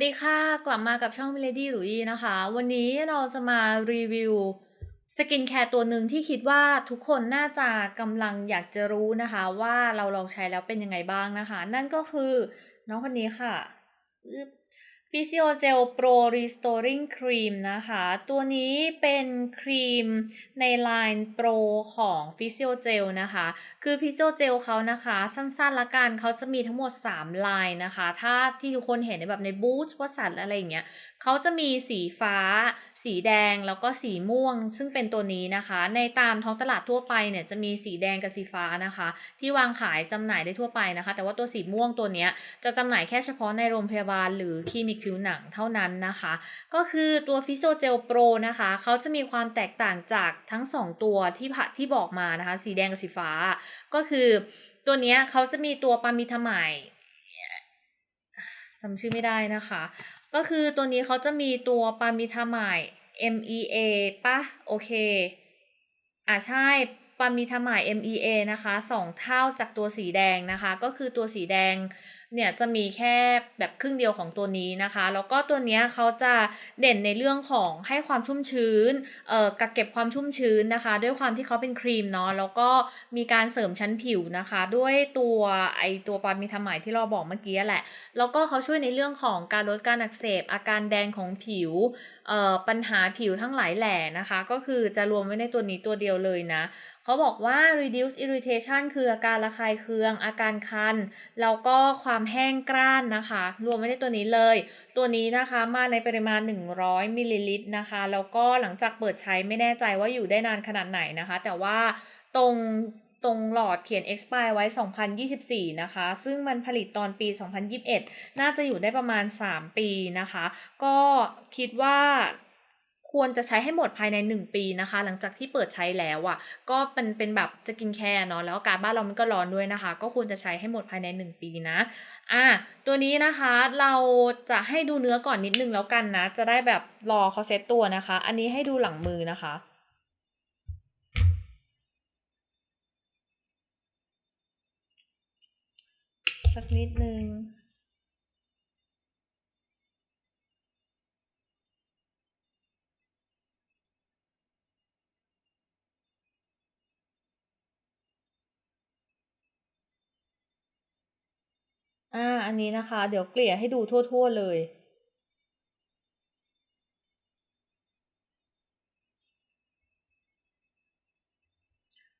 วัสดีค่ะ กลับมากับช่อง Milady หลุยนะคะ วันนี้เราจะมารีวิวสกินแคร์ตัวหนึ่งที่คิดว่าทุกคนน่าจะกำลังอยากจะรู้นะคะ ว่าเราลองใช้แล้วเป็นยังไงบ้างนะคะ นั่นก็คือน้องคนนี้ค่ะ Physio Gel Pro Restoring Cream นะคะ ตัวนี้เป็นครีมในไลน์ Pro ของ Physio Gel นะคะ คือ Physio Gel เขานะคะ สั้นๆละกันเขาจะมีทั้งหมด 3 ลายนะคะ ถ้าที่ทุกคนเห็นในแบบในบูธวัสันอะไรอย่างเงี้ยเขาจะมีสีฟ้า สีแดงแล้วก็สีม่วง ซึ่งเป็นตัวนี้นะคะ ในตามท้องตลาดทั่วไปเนี่ยจะมีสีแดงกับสีฟ้านะคะ ที่วางขายจำหน่ายได้ทั่วไปนะคะ แต่ว่าตัวสีม่วงตัวเนี้ยจะจำหน่ายแค่เฉพาะในโรงพยาบาลหรือคลินิกผิวหนังเท่านั้นนะคะ ก็คือตัว f i s o Gel Pro นะคะเขาจะมีความแตกต่างจากทั้ง 2 ตัวที่ผที่บอกมานะคะ สีแดงกับสีฟ้า ก็คือตัวนี้เขาจะมีตัวปามิทามจำชื่อไม่ได้นะคะ ก็คือตัวนี้เขาจะมีตัวปามิทาม MEA ปะโอเค อ่าใช่ปามิทาม MEA นะคะสองเท่าจากตัวสีแดงนะคะ ก็คือตัวสีแดง เนี่ยจะมีแค่แบบครึ่งเดียวของตัวนี้นะคะ แล้วก็ตัวนี้เขาจะเด่นในเรื่องของให้ความชุ่มชื้นเอ่อกักเก็บความชุ่มชื้นนะคะ ด้วยความที่เขาเป็นครีมเนาะแล้วก็มีการเสริมชั้นผิวนะคะ ด้วยตัวไอตัวปามิทามายที่เราบอกเมื่อกี้แหละ แล้วก็เขาช่วยในเรื่องของการลดการอักเสบ อาการแดงของผิวเอ่อปัญหาผิวทั้งหลายแหล่นะคะ ก็คือจะรวมไว้ในตัวนี้ตัวเดียวเลยนะเขาบอกว่า reduce irritation คืออาการระคายเคือง อาการคัน แล้วก็ความแห้งกร้านนะคะ รวมไว้ในตัวนี้เลย ตัวนี้นะคะมาในปริมาณ 100มิลลิลิตรนะคะ แล้วก็หลังจากเปิดใช้ไม่แน่ใจว่าอยู่ได้นานขนาดไหนนะคะ แต่ว่าตรงตรงหลอดเขียน expire ไว้ 2024 นะคะ ซึ่งมันผลิตตอนปี 2021 น่าจะอยู่ได้ประมาณ 3 ปีนะคะ ก็คิดว่า ควรจะใช้ให้หมดภายใน 1 ปีนะคะ หลังจากที่เปิดใช้แล้วอะ่ะ ก็เป็นเป็นแบบจะกินแคร์เนาะแล้วอากาศบ้านเรามันก็ร้อนด้วยนะคะ ก็ควรจะใช้ให้หมดภายใน 1 ปีนะอะตัวนี้นะคะเราจะให้ดูเนื้อก่อนนิดนึงแล้วกันนะ จะได้แบบรอเขาเซตตัวนะคะ อันนี้ให้ดูหลังมือนะคะสักนิดนึง อันนี้นะคะ เดี๋ยวเกลี่ยให้ดูทั่ว ๆ เลย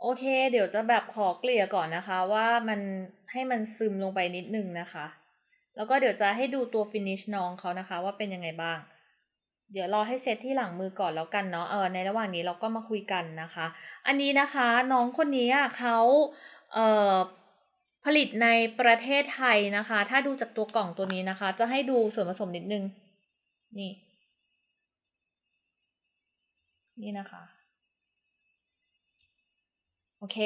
โอเค เดี๋ยวจะแบบขอเกลี่ยก่อนนะคะว่ามันให้มันซึมลงไปนิดนึงนะคะ แล้วก็เดี๋ยวจะให้ดูตัวฟินิชน้องเขานะคะว่าเป็นยังไงบ้าง เดี๋ยวรอให้เซตที่หลังมือก่อนแล้วกันเนาะเออในระหว่างนี้เราก็มาคุยกันนะคะ อันนี้นะคะน้องคนนี้เขาเอ่อ ผลิตในประเทศไทยนะคะ ถ้าดูจากตัวกล่องตัวนี้นะคะ จะให้ดูส่วนผสมนิดนึง นี่ นี่นะคะโอเค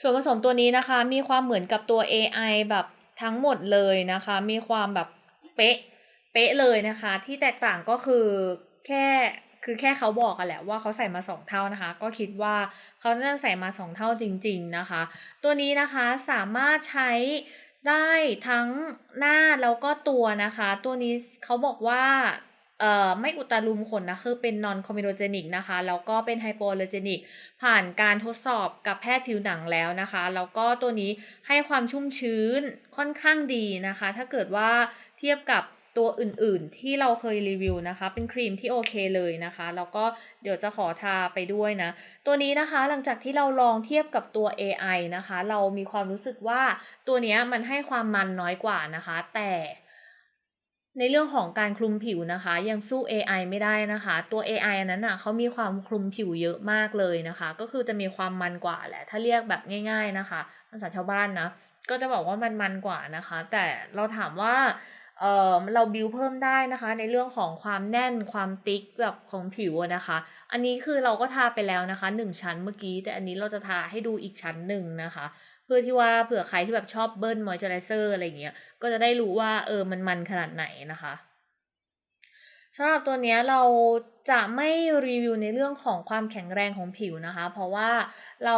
ส่วนผสมตัวนี้นะคะ มีความเหมือนกับตัว AI แบบทั้งหมดเลยนะคะ มีความแบบเป๊ะ เป๊ะเลยนะคะ ที่แตกต่างก็คือแค่ คือแค่เขาบอกกันแหละว่าเขาใส่มาสองเท่านะคะ ก็คิดว่าเขาน่าจะใส่มาสองเท่าจริง ๆนะคะ ตัวนี้นะคะสามารถใช้ได้ทั้งหน้าแล้วก็ตัวนะคะ ตัวนี้เขาบอกว่าเอ่อไม่อุดตันรูมขนนะคือเป็น non comedogenic นะคะแล้วก็เป็น hypoallergenic ผ่านการทดสอบกับแพทย์ผิวหนังแล้วนะคะแล้วก็ตัวนี้ให้ความชุ่มชื้นค่อนข้างดีนะคะ ถ้าเกิดว่าเทียบกับ ตัวอื่นๆที่เราเคยรีวิวนะคะ เป็นครีมที่โอเคเลยนะคะ แล้วก็เดี๋ยวจะขอทาไปด้วยนะ ตัวนี้นะคะหลังจากที่เราลองเทียบกับตัว AI นะคะ เรามีความรู้สึกว่าตัวนี้มันให้ความมันน้อยกว่านะคะ แต่ในเรื่องของการคลุมผิวนะคะ ยังสู้ AI ไม่ได้นะคะ ตัว AI อันนั้นอะเขามีความคลุมผิวเยอะมากเลยนะคะ ก็คือจะมีความมันกว่าแหละ ถ้าเรียกแบบง่าย ๆนะคะภาษาชาวบ้านนะ ก็จะบอกว่ามันมันกว่านะคะ แต่เราถามว่า เออเราบิวเพิ่มได้นะคะ ในเรื่องของความแน่นความติ๊กแบบของผิวนะคะ อันนี้คือเราก็ทาไปแล้วนะคะหนึ่งชั้นเมื่อกี้ แต่อันนี้เราจะทาให้ดูอีกชั้นหนึ่งนะคะ เพื่อที่ว่าเผื่อใครที่แบบชอบเบิ้ลมอยเจอไรเซอร์อะไรเงี้ยก็จะได้รู้ว่าเออมันมันขนาดไหนนะคะสำหรับตัวนี้เราจะไม่รีวิวในเรื่องของความแข็งแรงของผิวนะคะ เพราะว่าเรา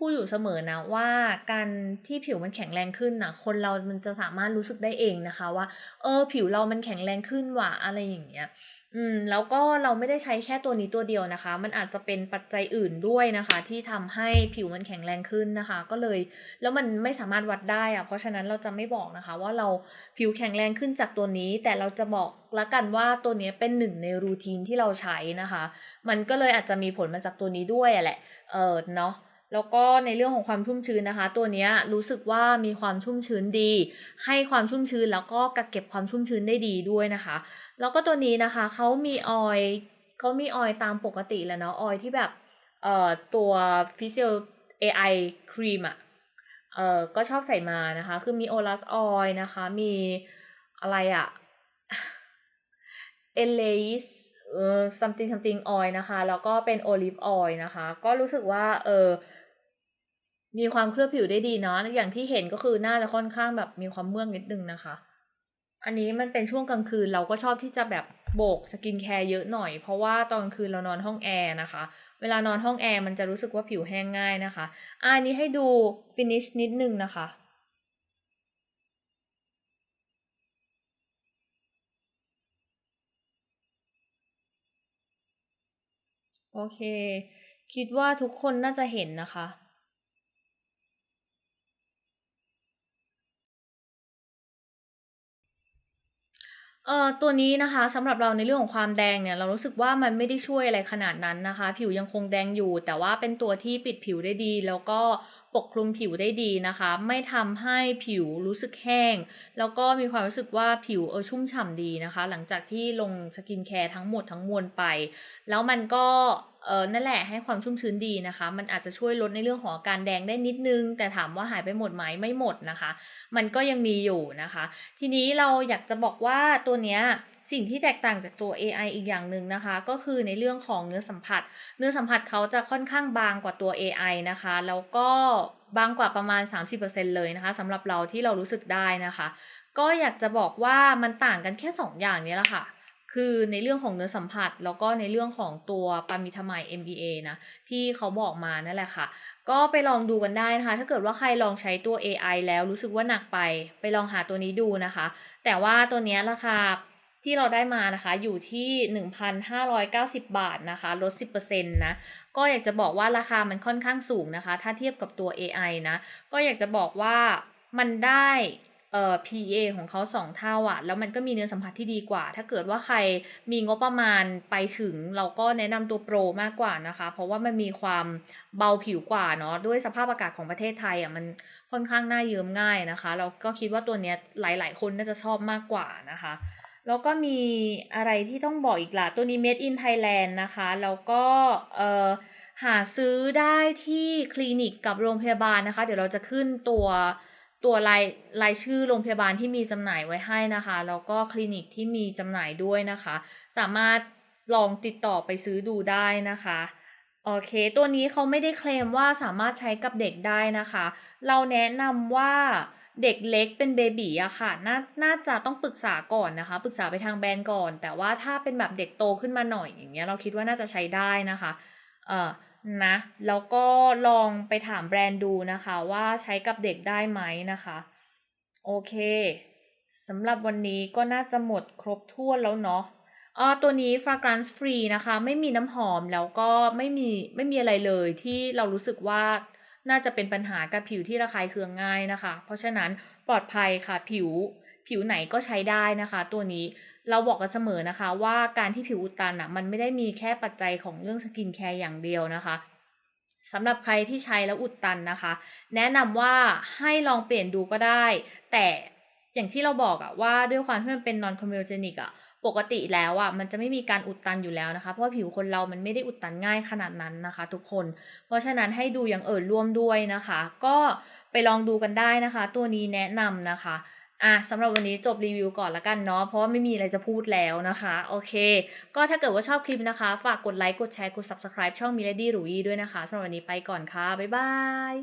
พูดอยู่เสมอนะว่าการที่ผิวมันแข็งแรงขึ้นนะคนเรามันจะสามารถรู้สึกได้เองนะคะ ว่า เออ ผิวเรามันแข็งแรงขึ้นว่ะอะไรอย่างเงี้ยอืมแล้วก็เราไม่ได้ใช้แค่ตัวนี้ตัวเดียวนะคะ มันอาจจะเป็นปัจจัยอื่นด้วยนะคะ ที่ทำให้ผิวมันแข็งแรงขึ้นนะคะ ก็เลยแล้วมันไม่สามารถวัดได้อะเพราะฉะนั้นเราจะไม่บอกนะคะ ว่าเราผิวแข็งแรงขึ้นจากตัวนี้ แต่เราจะบอกล้วกันว่าตัวนี้เป็นหนึ่งใน routine ที่เราใช้นะคะ มันก็เลยอาจจะมีผลมาจากตัวนี้ด้วยแหละเออเนาะ แล้วก็ในเรื่องของความชุ่มชื้นนะคะ ตัวนี้รู้สึกว่ามีความชุ่มชื้นดี ให้ความชุ่มชื้นแล้วก็กักเก็บความชุ่มชื้นได้ดีด้วยนะคะ แล้วก็ตัวนี้นะคะเขามีออยล์เขามีออยล์ตามปกติแหละเนาะออยล์ที่แบบเอ่อตัว Facial AI Cream อะเอ่อก็ชอบใส่มานะคะ คือมี Olus Oil นะคะ มีอะไรอะ Elais เอ่อ something something oil นะคะ แล้วก็เป็น Olive Oil นะคะ ก็รู้สึกว่า เออ มีความเคลือบผิวได้ดีเนาะ อย่างที่เห็นก็คือหน้าจะค่อนข้างแบบมีความเมื่อกนิดนึงนะคะ อันนี้มันเป็นช่วงกลางคืนเราก็ชอบที่จะแบบโบก skincare เยอะหน่อย เพราะว่าตอนคืนเรานอนห้องแอร์นะคะ เวลานอนห้องแอร์มันจะรู้สึกว่าผิวแห้งง่ายนะคะ อันนี้ให้ดู finish นิดนึงนะคะ อเค คิดว่าทุกคนน่าจะเห็นนะคะ เอ่อตัวนี้นะคะสำหรับเราในเรื่องของความแดงเนี่ย เรารู้สึกว่ามันไม่ได้ช่วยอะไรขนาดนั้นนะคะ ผิวยังคงแดงอยู่ แต่ว่าเป็นตัวที่ปิดผิวได้ดี แล้วก็ ปกคลุมผิวได้ดีนะคะ ไม่ทำให้ผิวรู้สึกแห้ง แล้วก็มีความรู้สึกว่าผิวเออชุ่มฉ่ำดีนะคะ หลังจากที่ลง skincare ทั้งหมดทั้งมวลไป แล้วมันก็เออนั่นแหละให้ความชุ่มชื้นดีนะคะ มันอาจจะช่วยลดในเรื่องของอาการแดงได้นิดนึง แต่ถามว่าหายไปหมดไหมไม่หมดนะคะ มันก็ยังมีอยู่นะคะ ทีนี้เราอยากจะบอกว่าตัวเนี้ย สิ่งที่แตกต่างจากตัว AI อีกอย่างหนึ่งนะคะ ก็คือในเรื่องของเนื้อสัมผัส เนื้อสัมผัสเขาจะค่อนข้างบางกว่าตัว AI นะคะ แล้วก็บางกว่าประมาณ 30%เลยนะคะสำหรับเราที่เรารู้สึกได้นะคะ ก็อยากจะบอกว่ามันต่างกันแค่ 2 อย่างนี้แหละค่ะคือในเรื่องของเนื้อสัมผัส แล้วก็ในเรื่องของตัวปามิทาไมด์ MBA นะที่เขาบอกมานั่นแหละค่ะ ก็ไปลองดูกันได้นะคะ ถ้าเกิดว่าใครลองใช้ตัว AI แล้วรู้สึกว่าหนักไป ไปลองหาตัวนี้ดูนะคะ แต่ว่าตัวนี้ราคา ที่เราได้มานะคะอยู่ที่ 1,590 บาทนะคะลด 10%นะก็อยากจะบอกว่าราคามันค่อนข้างสูงนะคะ ถ้าเทียบกับตัว AI นะ ก็อยากจะบอกว่ามันได้เอ่อ PA ของเขา2เท่าอะแล้วมันก็มีเนื้อสัมผัสที่ดีกว่า ถ้าเกิดว่าใครมีงบประมาณไปถึง เราก็แนะนำตัวโปรมากกว่านะคะ เพราะว่ามันมีความเบาผิวกว่าเนาะด้วยสภาพอากาศของประเทศไทยอะมันค่อนข้างน้าเยิมง่ายนะคะ เราก็คิดว่าตัวเนี้ยหลาย ๆ คนน่าจะชอบมากกว่านะคะ แล้วก็มีอะไรที่ต้องบอกอีกล่ะ ตัวนี้ Made in Thailand นะคะ แล้วก็เหาซื้อได้ที่คลินิกกับโรงพยาบาลนะคะ เดี๋ยวเราจะขึ้นตัวตัวรายรายชื่อโรงพยาบาลที่มีจำหน่ายไว้ให้นะคะ แล้วก็คลินิกที่มีจำหน่ายด้วยนะคะ สามารถลองติดต่อไปซื้อดูได้นะคะโอเค ตัวนี้เขาไม่ได้เคลมว่าสามารถใช้กับเด็กได้นะคะ เราแนะนำว่า เด็กเล็กเป็นเบบี๋อะค่ะน่าน่าจะต้องปรึกษาก่อนนะคะ ปรึกษาไปทางแบรนด์ก่อน แต่ว่าถ้าเป็นแบบเด็กโตขึ้นมาหน่อยอย่างเงี้ยเราคิดว่าน่าจะใช้ได้นะคะ เอ่อนะแล้วก็ลองไปถามแบรนด์ดูนะคะ ว่าใช้กับเด็กได้ไหมนะคะ โอเคสำหรับวันนี้ก็น่าจะหมดครบถ้วนแล้วเนาะอ้อตัวนี้ fragrance free นะคะ ไม่มีน้ำหอมแล้วก็ไม่มีไม่มีอะไรเลยที่เรารู้สึกว่า น่าจะเป็นปัญหากับผิวที่ระคายเคืองง่ายนะคะ เพราะฉะนั้นปลอดภัยค่ะผิวผิวไหนก็ใช้ได้นะคะ ตัวนี้เราบอกกันเสมอนะคะ ว่าการที่ผิวอุดตันน่ะมันไม่ได้มีแค่ปัจจัยของเรื่อง skincare อย่างเดียวนะคะสำหรับใครที่ใช้แล้วอุดตันนะคะ แนะนำว่าให้ลองเปลี่ยนดูก็ได้ แต่อย่างที่เราบอกอะว่าด้วยความที่มันเป็น non comedogenic อะ ปกติแล้วอะมันจะไม่มีการอุดตันอยู่แล้วนะคะ เพราะผิวคนเรามันไม่ได้อุดตันง่ายขนาดนั้นนะคะ ทุกคน เพราะฉะนั้นให้ดูอย่างเอื่นร่วมด้วยนะคะ ก็ไปลองดูกันได้นะคะ ตัวนี้แนะนำนะคะอะสำหรับวันนี้จบรีวิวก่อนล้วกันเนาะเพราะว่าไม่มีอะไรจะพูดแล้วนะคะ โอเค ก็ถ้าเกิดว่าชอบคลิปนะคะ ฝากกดไลค์กดแชร์กด subscribe ช่อง Milady หลุยด้วยนะคะสำหรับวันนี้ไปก่อนค่ะ บ๊ายบาย